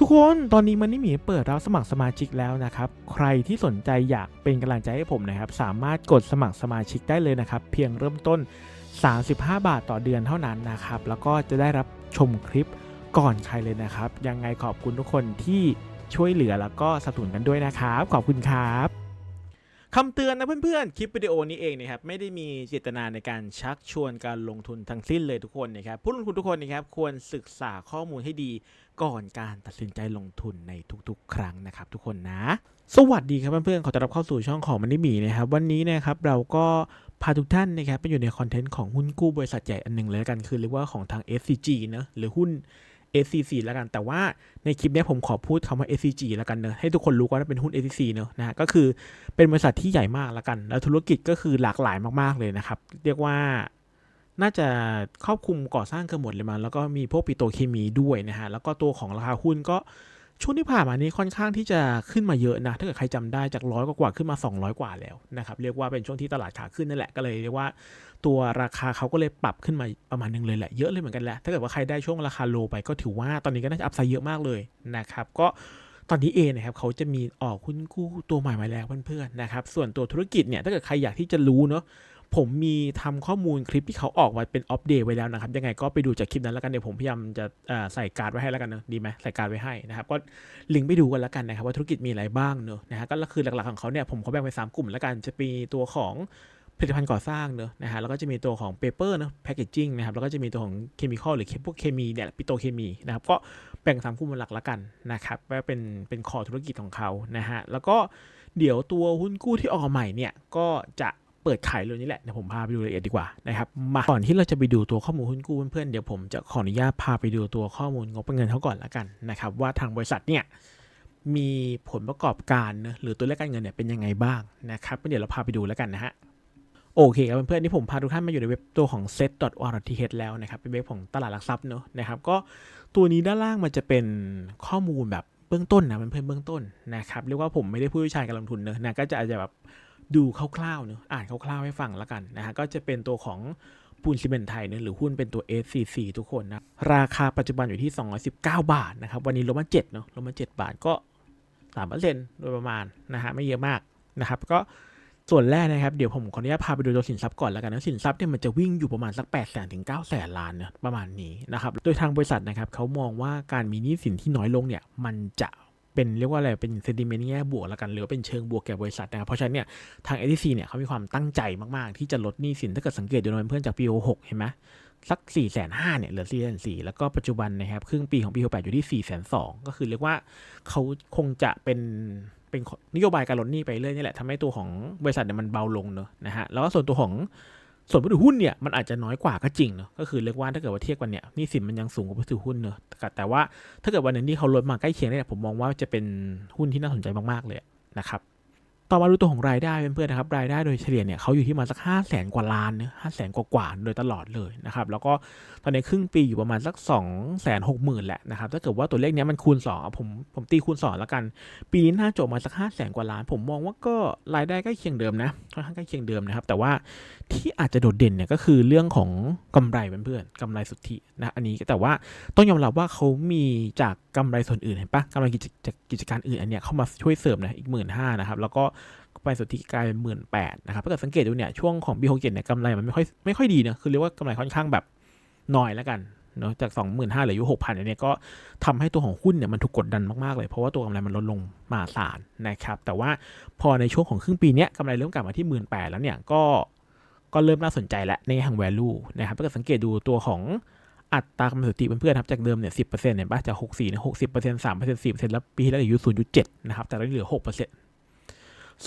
ทุกคนตอนนี้มันนี่หมีเปิดรับสมัครสมาชิกแล้วนะครับ ใครที่สนใจอยากเป็นกำลังใจให้ผมนะครับ สามารถกดสมัครสมาชิกได้เลยนะครับ เพียงเริ่มต้น 35 บาทต่อเดือนเท่านั้นนะครับ แล้วก็จะได้รับชมคลิปก่อนใครเลยนะครับ ยังไงขอบคุณทุกคนที่ช่วยเหลือแล้วก็สนับสนุนกันด้วยนะครับ ขอบคุณครับ คำเตือนนะเพื่อนๆ คลิปวิดีโอนี้เองนะครับไม่ได้มีเจตนาในการชักชวนการลงทุนทั้งสิ้นเลยทุกคนนะครับผู้ลงทุนทุกคนนะครับควรศึกษาข้อมูลให้ดีก่อนการตัดสินใจลงทุนในทุกๆ ครั้งนะครับทุกคนนะ สวัสดีครับเพื่อนๆขอต้อนรับเข้าสู่ช่องของมันนี่มีนะครับวันนี้นะครับเราก็พาทุกท่านนะครับไปอยู่ในคอนเทนต์ของหุ้นกู้บริษัทใหญ่อันหนึ่งเลยกันคือเรียกว่าของทาง SCG นะหรือหุ้น SCC แล้วกัน แต่ว่าในคลิปนี้ผมขอพูดคำว่า SCG แล้วกันเนอะให้ทุกคนรู้ว่าเป็นหุ้น SCC เนอะนะฮะก็คือเป็นบริษัทที่ใหญ่มากแล้วกัน แล้วธุรกิจก็คือหลากหลายมากๆเลยนะครับ เรียกว่าน่าจะครอบคลุมก่อสร้างเกือบหมดเลยมันแล้วก็มีพวกปิโตรเคมีด้วยนะฮะแล้วก็ตัวของราคาหุ้นก็ช่วงที่ผ่านมานี้ค่อนข้างที่จะขึ้นมาเยอะนะ ถ้าเกิดใครจำได้จากร้อยกว่าขึ้นมา 200 กว่าแล้วนะครับ เรียกว่าเป็นช่วงที่ตลาดขาขึ้นนั่นแหละ ก็เลยเรียกว่า ตัวราคาเขาก็เลยปรับขึ้นมาประมาณนึงเลยแหละ เยอะเลยเหมือนกันแหละ ถ้าเกิดว่าใครได้ช่วงราคาโลไปก็ถือว่าตอนนี้ก็น่าจะอัพไซด์เยอะมากเลยนะครับ ก็ตอนนี้เองนะครับเขาจะมีออกหุ้นกู้ตัวใหม่มาแล้วเพื่อนๆนะครับ ส่วนตัวธุรกิจเนี่ยถ้าเกิดใครอยากที่จะรู้เนาะผมมีทำข้อมูลคลิปที่เขาออกมาเป็นอัปเดตไว้แล้วนะครับ ยังไงก็ไปดูจากคลิปนั้นแล้วกันเดี๋ยวผมพยายามจะใส่การ์ดไว้ให้แล้วกันนะดีไหมใส่การ์ดไว้ให้นะครับ ก็ลิงก์ไปดูกันแล้วกันนะครับ ว่าธุรกิจมีอะไรบ้างเนอะนะฮะก็คือหลักๆของเขาเนี่ยผมเขาแบ่งเป็นสามกลุ่มแล้วกันจะมีตัวของ ผลิตภัณฑ์ก่อสร้างเนอะนะฮะแล้วก็จะมีตัวของเปเปอร์เนอะแพคเกจจิ้งนะครับแล้วก็จะมีตัวของเคมีคอลหรือพวกเคมีเนี่ยปิโตเคมีนะครับก็แบ่งสามกลุ่มหลักล้วกันนะครับว่าเป็นเป็นคอธุรกิจของเขานะฮะแล้วก็เดี๋ยวตัวหุ้นกู้ที่ออกใหม่เนี่ยก็จะเปิดขายเลยนี่แหละเดี๋ยวผมพาไปดูรายละเอียดดีกว่านะครับมาก่อนที่เราจะไปดูตัวข้อมูลหุ้นกู้เพื่อนๆเดี๋ยวผมจะขออนุญาตพาไปดูตัวข้อมูลงบเงินเขาก่อนละกันนะครับว่าทางบริษัทเนี่ยมีผลประกอบการเนะหรือตัวเลขการเงินเนี่ยเป็นยังไงบ้างนะครับเดี๋ยวเราพาไปดูแล้วกันนะฮะ โอเคครับเพื่อนๆนี่ผมพาทุกท่านมาอยู่ในเว็บตัวของ set.orth แล้วนะครับ เป็นเว็บของตลาดหลักทรัพย์เนอะนะครับ ก็ตัวนี้ด้านล่างมันจะเป็นข้อมูลแบบเบื้องต้นนะเพื่อนๆเบื้องต้นนะครับเรียกว่าผมไม่ได้ผู้เชี่ยวชาญการลงทุนเนอะนะก็จะอาจจะแบบดูคร่าวๆเนอะอ่านคร่าวๆให้ฟังแล้วกันนะฮะก็จะเป็นตัวของปูนซีเมนต์ไทยเนอะหรือหุ้นเป็นตัว SCC ทุกคนนะ ราคาปัจจุบันอยู่ที่ 219 บาทนะครับ วันนี้ลงมา7เนอะลงมา 7 บาทก็3%โดยประมาณนะฮะไม่เยอะมากนะครับ ก็ ส่วนแรกนะครับ เดี๋ยวผมขออนุญาตพาไปดูตัวสินทรัพย์ก่อนแล้วกันนะสินทรัพย์เนี่ยมันจะวิ่งอยู่ประมาณสัก8 0 0 0 0ถึง9 0 0 0 0ล้านเนอะประมาณนี้นะครับโดยทางบริษัทนะครับเขามองว่าการมีหนี้สินที่น้อยลงเนี่ยมันจะเป็นเรียกว่าอะไร เป็นเซนติเมนต์แง่บวกแล้วกัน หรือเป็นเชิงบวกแก่บริษัทนะครับ เพราะฉะนั้นเนี่ย ทาง SEC เนี่ยเขามีความตั้งใจมากๆ ที่จะลดหนี้สิน ถ้าเกิดสังเกตดูนะเพื่อนจากปี6เห็นไหมสัก4ี่แสนห้าเนี่ยเหลือ4ี่แสนสี่แล้วก็ปัจจุบันนะครับ ครึ่งปีของปี68อยู่ที่4ี่แสนสองก็คือเรียกว่าเขาคงจะเป็น เป็นนโยบายการลดหนี้ไปเรื่อยนี่แหละทำให้ตัวของบริษัทเนี่ยมันเบาลงเนอะนะฮะแล้วก็ส่วนตัวของส่วนผู้ถือหุ้นเนี่ยมันอาจจะน้อยกว่าก็จริงเนอะก็คือเรียกว่าถ้าเกิดว่าเทียบกันเนี่ยนี่สินมันยังสูงกว่าผู้ถือหุ้นเนอะแต่แต่ว่าถ้าเกิดวันหนึ่งที่เขาลดมาใกล้เคียงเนี่ยผมมองว่าจะเป็นหุ้นที่น่าสนใจมากๆเลยนะครับ ต่อมาดูตัวของรายได้เพื่อนๆนะครับรายได้โดยเฉลี่ยเนี่ยเขาอยู่ที่มาสัก5 0 0แสนกว่าล้านเนะห้าแสนกว่าๆโดยตลอดเลยนะครับแล้วก็ตอนนี้ครึ่งปีอยู่ประมาณสัก2 6 0 0 0 0แหละนะครับถ้าเกิดว่าตัวเลขเนี้ยมันคูณ2อะผมผมตีคูณ2แล้วกัน ปีนี้น่าจบมาสัก5 0 0แสนกว่าล้าน ผมมองว่าก็รายได้ใกล้เคียงเดิมนะค่อนข้างใกล้เคียงเดิมนะครับแต่ว่าที่อาจจะโดดเด่นเนี่ยก็คือเรื่องของกำไรเพื่อนๆกำไรสุทธินะอันนี้แต่ว่าต้องยอมรับว่าเขามีจาก กำไรส่วนอื่นเห็นปะกำไรกิจกิจการอื่นอันเนี้ยเข้ามาช่วยเสริมนะอีกหมื่นห้านะครับแล้วก็ไปสุทธิกลายเป็นหมื่นแปดนะครับถ้าเกิดสังเกตดูเนี่ยช่วงของปีหกเจ็ดเนี่ยกำไรมันไม่ค่อยไม่ค่อยดีนะคือเรียกว่ากำไรค่อนข้างแบบน้อยแล้วกันเนาะจากสองหมื่นห้าเหลืออยู่หกพันเนี่ยก็ทำให้ตัวของหุ้นเนี่ยมันถูกกดดันมากๆเลย เพราะว่าตัวกำไรมันลดลงมหาศาลนะครับ แต่ว่าพอในช่วงของครึ่งปีเนี้ยกำไรเริ่มกลับมาที่หมื่นแปดแล้วเนี่ยก็ก็เริ่มน่าสนใจแล้วในทาง value นะครับถ้าเกิดสังเกตดูตัวของ อัตรากำไรสุทธิเพื่อนๆครับจากเดิมเนี่ยสิบเปอร์เซ็นต์เนี่ยป่ะจากหกสี่เนี่ยหกสิบเปอร์เซ็นต์สามเปอร์เซ็นต์สี่เปอร์เซ็นต์แล้วปีที่แล้วอยู่ศูนย์จุดเจ็ดนะครับแต่ตอนนี้เหลือหกเปอร์เซ็นต์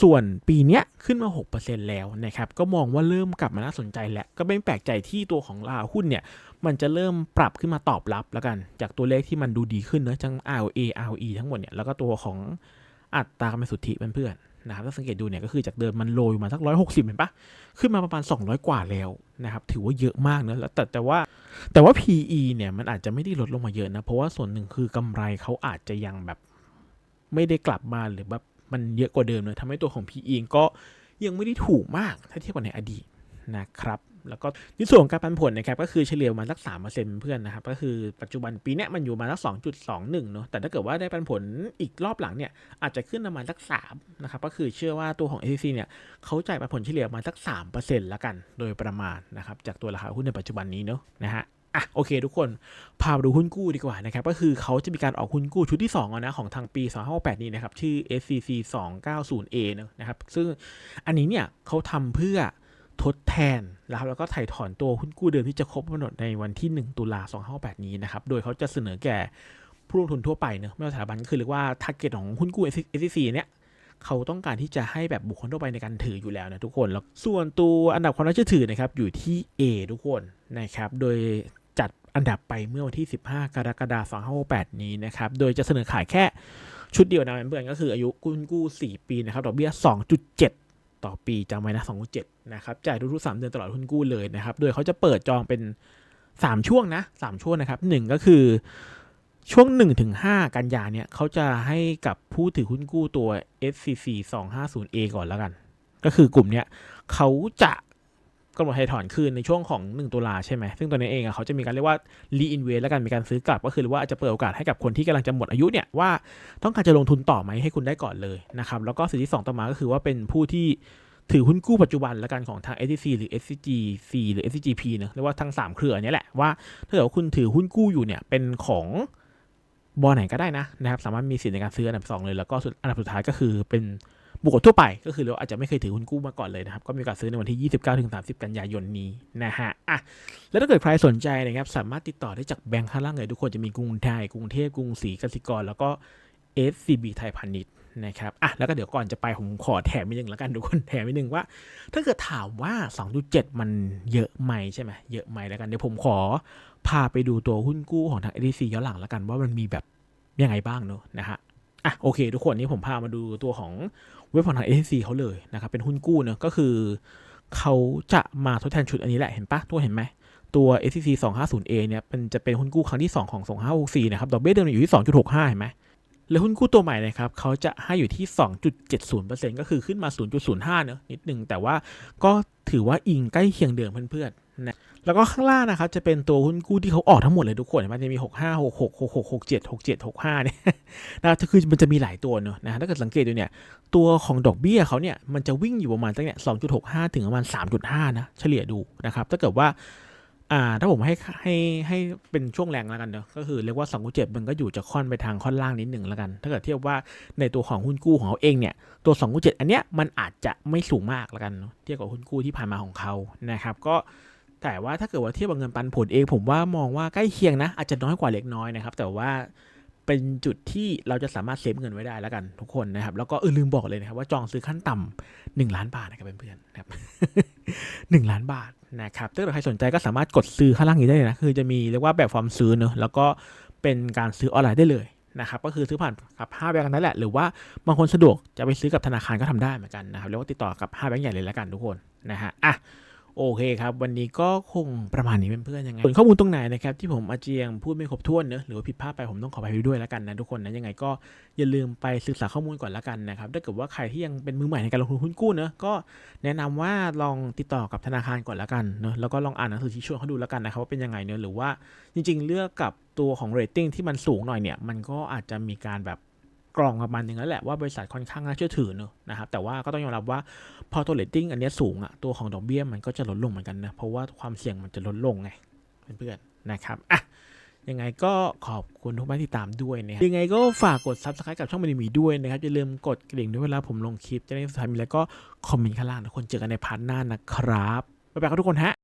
ส่วนปีเนี้ยขึ้นมา 6%แล้วนะครับ ก็มองว่าเริ่มกลับมาน่าสนใจแล้ว ก็ไม่แปลกใจที่ตัวของราหุ้นเนี่ย มันจะเริ่มปรับขึ้นมาตอบรับแล้วกัน จากตัวเลขที่มันดูดีขึ้นเนอะจัง ROA ROE ทั้งหมดเนี่ย แล้วก็ตัวของอัตรากำไรสุทธิเพื่อนๆนะครับ ถ้าสังเกตดูเนี่ยก็คือจากเดิมมันโลอยู่มาสัก 160 เห็นปะขึ้นมาประมาณ 200 กว่าแล้ว นะครับถือว่าเยอะมากเนอะแล้วแต่แต่ว่าแต่ว่า PE เนี่ยมันอาจจะไม่ได้ลดลงมาเยอะนะ เพราะว่าส่วนหนึ่งคือกำไรเขาอาจจะยังแบบไม่ได้กลับมาหรือแบบมันเยอะกว่าเดิมเลยทำให้ตัวของ PE ก็ยังไม่ได้ถูกมากถ้าเทียบกับในอดีตนะครับ แล้วก็ในส่วนการปันผลนะครับก็คือเฉลี่ยมาสักสามเปอร์เซ็นต์เพื่อนนะครับก็คือปัจจุบันปีนี้มันอยู่มาสักสองจุดสองหนึ่งเนาะแต่ถ้าเกิดว่าได้ปันผลอีกรอบหลังเนี่ยอาจจะขึ้นประมาณสักสามนะครับก็คือเชื่อว่าตัวของ SCC เนี่ยเขาจ่ายปันผลเฉลี่ยมาสักสามเปอร์เซ็นต์ละกันโดยประมาณนะครับจากตัวราคาหุ้นในปัจจุบันนี้เนาะนะฮะอะโอเคทุกคนพาไปดูหุ้นกู้ดีกว่านะครับก็คือเขาจะมีการออกหุ้นกู้ชุดที่2อะนะของทางปี 2568 นี้นะครับ ชื่อ SCC 290A เอะนะครับซึ่งอันนี้เนี่ยเขาทำเพื่อ ทดแทนนะครับแล้วก็ถ่ายถอนตัวหุ้นกู้เดิมที่จะครบกำหนดในวันที่ 1 ตุลา2568นี้นะครับ โดยเขาจะเสนอแก่ผู้ลงทุนทั่วไปเนอะไม่ว่าสถาบันคือเรียกว่า t a r g e t ของหุ้นกู้ SCC เนี่ยเขาต้องการที่จะให้แบบบุคคลทั่วไปในการถืออยู่แล้วนะทุกคนแล้วส่วนตัวอันดับความน่าเชื่อถือนะครับอยู่ที่ A ทุกคนนะครับโดยจัดอันดับไปเมื่อวันที่ 15 กรกฎาคม2568นี้นะครับโดยจะเสนอขายแค่ชุดเดียวนะเพื่อนก็คืออายุกู้กู้ 4 ปีนะครับดอกเบี้ย 2.7 ต่อปีจำไว้นะ2.7นะครับจ่ายทุกๆ 3 เดือนตลอดหุ้นกู้เลยนะครับ โดยเขาจะเปิดจองเป็น 3 ช่วงนะ 3 ช่วงนะครับ 1 ก็คือช่วง 1-5 กันยาเนี่ยเขาจะให้กับผู้ถือหุ้นกู้ตัว SCC 250A ก่อนแล้วกัน ก็คือกลุ่มเนี้ยเขาจะ กำหนดให้ถอนคืนในช่วงของ 1 ตุลาใช่ไหมซึ่งตัวนี้เองอะเขาจะมีการเรียกว่า reinvest แล้วกันมีการซื้อกลับ ก็คือว่าจะเปิดโอกาสให้กับคนที่กำลังจะหมดอายุเนี่ยว่าต้องการจะลงทุนต่อไหมให้คุณได้ก่อนเลยนะครับแล้วก็สิ่งที่2ต่อมาก็คือว่าเป็นผู้ที่ถือหุ้นกู้ปัจจุบันแล้วกันของทาง SCC หรือ SCGC หรือ SCGP เนะเรียกว่าทั้ง 3 เครือนี้แหละว่าถ้าเกิดว่าคุณถือหุ้นกู้อยู่เนี่ยเป็นของบอลไหนก็ได้นะนะครับสามารถมีสิทธิ์ในการซื้ออันดับสองเลยแล้วก็อันดับสุดท้ายก็คือเป็น บุคคลทั่วไปก็คือเราอาจจะไม่เคยถือหุ้นกู้มาก่อนเลยนะครับ ก็มีโอกาสซื้อในวันที่ 29ถึง30 กันยายนนี้นะฮะอะแล้วถ้าเกิดใครสนใจนะครับ สามารถติดต่อได้จากแบงค์ข้างล่างเลยทุกคนจะมีกรุงไทย กรุงเทพกรุงศรีกสิกร แล้วก็ SCB ไทยพาณิชย์นะครับอะแล้วก็เดี๋ยวก่อนจะไปผมขอแถมอีกหนึ่งแล้วกันทุกคนแถมอีกหนึ่งว่า ถ้าเกิดถามว่า 2.7 มันเยอะไหมใช่ไหมเยอะไหมแล้วกันเดี๋ยวผมขอพาไปดูตัวหุ้นกู้ของทาง SCC ย้อนหลังแล้วกันว่ามันมีแบบยังไงบ้างเนอะนะฮะ อะโอเคทุกคนนี่ผมพามาดูตัวของเว็บของทาง SCC เขาเลยนะครับเป็นหุ้นกู้เนอะก็คือเขาจะมาทดแทนชุดอันนี้แหละเห็นปะตัวเห็นไหมตัว SCC 250A เนี่ยเป็นจะเป็นหุ้นกู้ครั้งที่ 2 ของ 2564 นะครับ ดอกเบี้ยเดิมอยู่ที่ 2.65 เห็นไหมแล้วหุ้นกู้ตัวใหม่นะครับเขาจะให้อยู่ที่ 2.70%ก็คือขึ้นมา 0.05 เนอะนิดหนึ่งแต่ว่าก็ถือว่าอิงใกล้เคียงเดิมเพื่อนๆนะ แล้วก็ข้างล่างนะครับจะเป็นตัวหุ้นกู้ที่เขาออกทั้งหมดเลยทุกคนเห็นไหมันจะมี 65 66 66 67 67 65เนี่ยนะคือมันจะมีหลายตัวเนอะนะถ้าเกิดสังเกตดูเนี่ยตัวของดอกเบี้ยเขาเนี่ยมันจะวิ่งอยู่ประมาณตั้งเนี่ย2.65 ถึงประมาณ 3.5 นะเฉลี่ยดูนะครับถ้าเกิดว่าอ่าถ้าผมให้ให้ให้เป็นช่วงแรงแล้วกันเนอะก็คือเรียกว่า2.7มันก็อยู่จะค่อนไปทางค่อนล่างนิดหนึ่งแล้วกัน ถ้าเกิดเทียบว่าในตัวของหุ้นกู้ของเขาเองเนี่ยตัว2.7อันเนี้ยมันอาจจะไม่สูงมากแล้วกันเนอะเทียบกับหุ้นกู้ที่ผ่านมาของเขานะครับก็ แต่ว่าถ้าเกิดว่าเทียบกับเงินปันผลเองผมว่ามองว่าใกล้เคียงนะ อาจจะน้อยกว่าเล็กน้อยนะครับ แต่ว่าเป็นจุดที่เราจะสามารถเซฟเงินไว้ได้แล้วกันทุกคนนะครับ แล้วก็เออลืมบอกเลยนะครับว่าจองซื้อขั้นต่ำหนึ่งล้านบาทนะครับเพื่อนๆนะครับหนึ่งล้านบาทนะครับถ้าเกิดใครสนใจก็สามารถกดซื้อข้างล่างนี้ได้เลยนะคือจะมีเรียกว่าแบบฟอร์มซื้อเนอะแล้วก็เป็นการซื้อออนไลน์ได้เลยนะครับก็คือซื้อผ่านกับ5แบงก์นั้นแหละ หรือว่าบางคนสะดวกจะไปซื้อกับธนาคารก็ทำได้เหมือนกันนะครับเรียกว่าติดต่อกับ5แบงก์ใหญ่เลยแล้วกันทุกคนนะฮะอะ โอเคครับ วันนี้ก็คงประมาณนี้เพื่อนๆยังไงส่วนข้อมูลตรงไหนนะครับที่ผมอาเจียงพูดไม่ครบถ้วนเนอะหรือว่าผิดพลาดไปผมต้องขออภัยด้วยแล้วกันนะทุกคนนะยังไงก็อย่าลืมไปศึกษาข้อมูลก่อนแล้วกันนะครับถ้าเกิดว่าใครที่ยังเป็นมือใหม่ในการลงทุนหุ้นกู้เนอะก็แนะนำว่าลองติดต่อกับธนาคารก่อนแล้วกันเนอะแล้วก็ลองอ่านหนังสือชี้ชวนเขาดูแล้วกันนะครับว่าเป็นยังไงเนอะหรือว่าจริง ๆ เลือกกับตัวของเรตติ้งที่มันสูงหน่อยเนี่ยมันก็อาจจะมีการแบบ กรองประมาณนึงแล้วแหละว่าบริษัทค่อนข้างน่าเชื่อถือเนอะนะครับแต่ว่าก็ต้องยอมรับว่าพอตัวเรตติ้งอันนี้สูงอะตัวของดอกเบี้ยมันก็จะลดลงเหมือนกันนะเพราะว่าความเสี่ยงมันจะลดลงไงเพื่อนๆนะครับอะยังไงก็ขอบคุณทุกท่านที่ตามด้วยนะยังไงก็ฝากกด subscribe กับช่องมันมีด้วยนะครับอย่าลืมกดกระดิ่งด้วยเวลาผมลงคลิปจะได้สุดท้ายมีอะไรก็คอมเมนต์ข้างล่างทุกคนเจอกันในพาร์ทหน้านะครับบ๊ายบายครับทุกคนฮะ